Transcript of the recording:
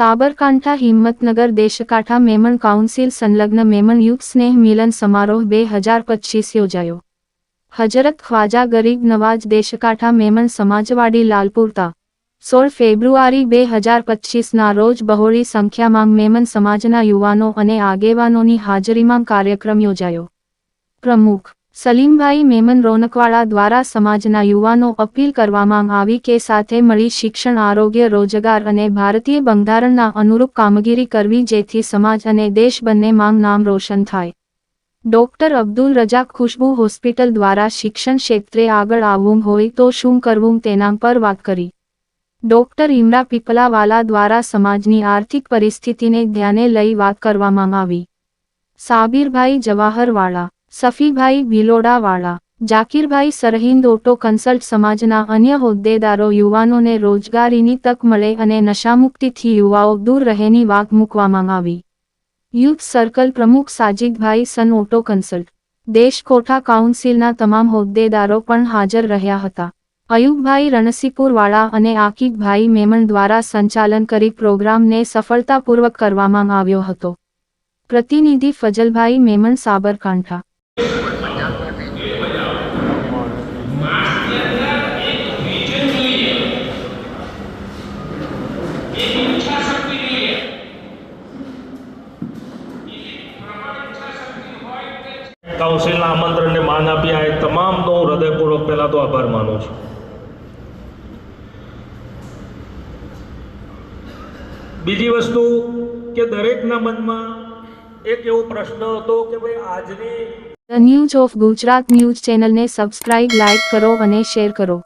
સાબરકાંઠા હિંમતનગર દેશકાંઠા મેમણ કાઉન્સિલ સંલગ્ન મેમણ યુથ સ્નેહ મિલન સમારોહ બે હજાર પચીસ યોજાયો. હજરત ખ્વાજા ગરીબ નવાજ દેશકાંઠા મેમણ સમાજવાડી લાલપુરતા સોળ ફેબ્રુઆરી બે હજાર પચીસના રોજ બહોળી સંખ્યામાં મેમન સમાજના યુવાનો અને આગેવાનોની હાજરીમાં કાર્યક્રમ યોજાયો. પ્રમુખ સલીમભાઈ મેમન રોનકવાળા દ્વારા સમાજના યુવાનો અપીલ કરવામાં આવી કે સાથે મળી શિક્ષણ, આરોગ્ય, રોજગાર અને ભારતીય બંધારણના અનુરૂપ કામગીરી કરવી જેથી સમાજ અને દેશ બંને માંગ નામ રોશન થાય. ડોક્ટર અબ્દુલ રજાક ખુશ્બુ હોસ્પિટલ દ્વારા શિક્ષણ ક્ષેત્રે આગળ આવવું હોય તો શું કરવું તેના પર વાત કરી. ડોક્ટર ઇમરા પીપલાવાલા દ્વારા સમાજની આર્થિક પરિસ્થિતિને ધ્યાને લઈ વાત કરવામાં આવી. સાબિરભાઈ જવાહરવાળા સફીભાઈ ભિલોડાવાળા જાકીરભાઈ સરહિંદ ઓટો કન્સલ્ટ સમાજના અન્ય હોદ્દેદારો યુવાનોને રોજગારીની તક મળે અને નશામુક્તિથી યુવાઓ દૂર રહેની વાત મૂકવામાં આવી. યુથ સર્કલ પ્રમુખ સાજિદભાઈ સન ઓટો કન્સલ્ટ. દેશકોઠા કાઉન્સિલના તમામ હોદ્દેદારો પણ હાજર રહ્યા હતા. અયુબભાઈ રણસીપુરવાળા અને આકીબભાઈ મેમણ દ્વારા સંચાલન કરી પ્રોગ્રામને સફળતાપૂર્વક કરવામાં આવ્યો હતો. પ્રતિનિધિ ફજલભાઈ મેમણ સાબરકાંઠા. કાઉન્સિલના આમંત્રણને માન આપ્યા એ તમામનો હૃદયપૂર્વક પહેલાં તો આભાર માનું છું. બીજી વસ્તુ કે દરેકના મનમાં એક એવો પ્રશ્ન હતો કે ભાઈ આજની the news of Gujarat news ચેનલને સબસ્ક્રાઇબ લાઇક કરો અને શેર કરો.